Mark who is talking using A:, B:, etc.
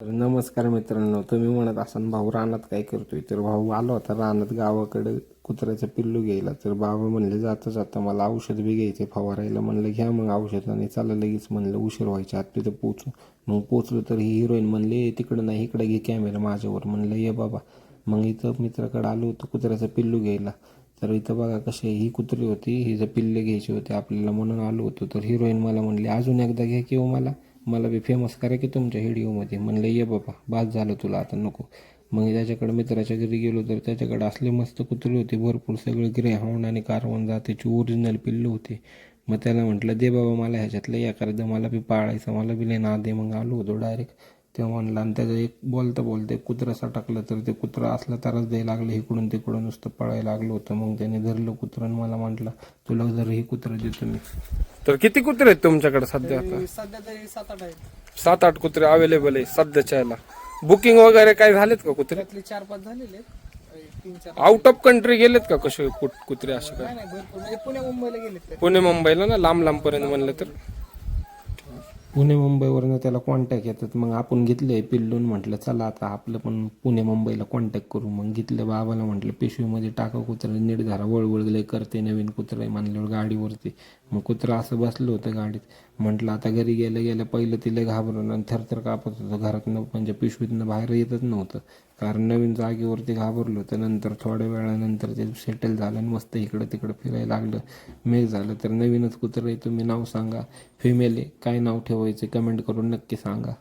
A: तर नमस्कार मित्रांनो तुम्ही म्हणत असाल भाऊ रानात काय करतोय? तर भाऊ आलो होता रानात गावाकडे. कुत्र्याचं पिल्लू घ्यायला. तर बाबा म्हणले जाता जाता मला औषध बी घ्यायचे फवारायला. म्हणलं घ्या मग औषध. आणि चला लगेच म्हणलं उशीर व्हायच्या आत तिथं पोचू. मग पोचलो तर ही हिरोईन म्हणले तिकडं नाही इकडे घे कॅमेरा माझ्यावर. म्हणलं ये बाबा. मग इथं मित्राकडे आलो होतो कुत्र्याचं पिल्लू घ्यायला. तर इथं बघा कसे ही कुत्री होती हिचं पिल्ले घ्यायचे होते आपल्याला म्हणून आलो होतो. तर हिरोईन मला म्हणली अजून एकदा घ्या किंवा हो मला. मला बी फेमस करा की तुमच्या व्हिडिओमध्ये म्हणलं ये बाबा बाद झालं तुला आता नको. मग त्याच्याकडे मित्राच्या घरी गेलो तर त्याच्याकडे असले मस्त कुत्री होते भरपूर सगळे ग्रे हाऊंड आणि कारवण जातीची ओरिजिनल पिल्लू होते. मग त्याला म्हटलं दे बाबा मला ह्याच्यातलं या करायचं मला बी पाळायचं मला बी लय ना दे मग आलो होतो डायरेक्ट तेव्हा म्हणलं आणि त्याचं एक बोलता बोलता एक कुत्रा सटकलं तर ते कुत्रा असला तरच द्यायला लागलं इकडून तिकडून नुसतं पळायला लागलं होतं. मग त्याने धरलं कुत्रं मला म्हटलं तुला जर हे कुत्रं देतो मी तर किती कुत्रे आहेत तुमच्याकडे सध्या आता?
B: सध्या तरी सात आठ आहेत.
A: सात आठ कुत्रे अवेलेबल आहे सध्याच्या याला. बुकिंग वगैरे काय झालेत का कुत्रे?
B: त्यातले चार पाच झालेले आहेत. तीन चार
A: आउट ऑफ कंट्री गेलेत का कसे कुत- कुत्रे असे काय
B: नाही नाही भरपूर. म्हणजे पुण्या मुंबईला गेलेत ते.
A: पुणे मुंबईला ना? लांब लांब पर्यंत म्हणलं तर? पुणे मुंबईवरनं त्याला कॉन्टॅक्ट येतात. मग आपण घेतले पिल्लून म्हटलं चला आता आपलं पण पुणे मुंबईला कॉन्टॅक्ट करू. मग घेतलं बाबाला म्हटलं पिशवीमध्ये टाका कुत्रं नीट धरा वळवळ करते नवीन कुत्रं आहे म्हणल्यावर गाडीवरती. मग कुत्रं असं बसलं होतं गाडीत. म्हटलं आता घरी गेलं गेलं पहिलं तिला घाबरून आणि थरथर कापत होतं. घरातनं म्हणजे पिशवीतनं बाहेर येतच नव्हतं. कारण नवीन जागेवरती घाबरलो तर नंतर थोड्या वेळानंतर ते सेटल झालं आणि मस्त इकडं तिकडं फिरायला लागलं. मेघ झालं तर नवीनच कुत्रं आहे तुम्ही नाव सांगा. फिमेल आहे काय नाव ठेवायचं? कमेंट करून नक्की सांगा.